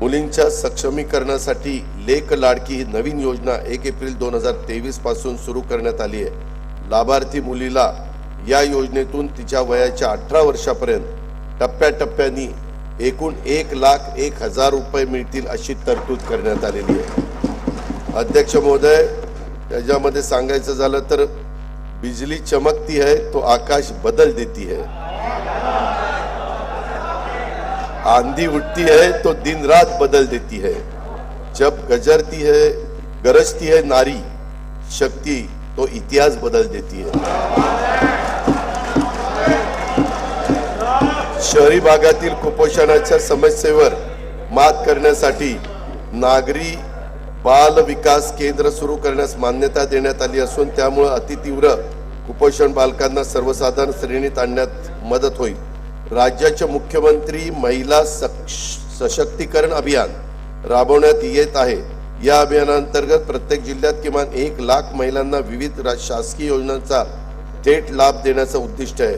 मुलींच्या सक्षमीकरणासाठी लेक लाडकी ही नवीन योजना एक एप्रिल दोन हजार तेवीसपासून सुरू करण्यात आली आहे. लाभार्थी मुलीला या योजनेतून तिच्या वयाच्या अठरा वर्षापर्यंत टप्प्याटप्प्यानी एकूण एक लाख एक हजार रुपये मिळतील अशी तरतूद करण्यात आलेली आहे. अध्यक्ष महोदय त्याच्यामध्ये सांगायचं झालं तर बिजली चमकती है तो आकाश बदल देती है आंधी उठती है तो दिन रात बदल देती है। जब गजरती है गरजती है नारी शक्ति तो इतिहास बदल देती है। शहरी भागातील कुपोषणाच्या समस्येवर मात करण्यासाठी नागरी बाल विकास केंद्र सुरू करण्यास मान्यता देण्यात आली असून त्यामुळे अतितीव्र कुपोषण बालकांना सर्वसाधारण श्रेणीत आणण्यात मदत होईल. राज्याचे मुख्यमंत्री महिला सशक्तीकरण अभियान राबवण्यात येत आहे. या अभियानांतर्गत प्रत्येक जिल्ह्यात किमान एक लाख महिलांना विविध शासकीय योजनांचा थेट लाभ देण्याचं उद्दिष्ट आहे.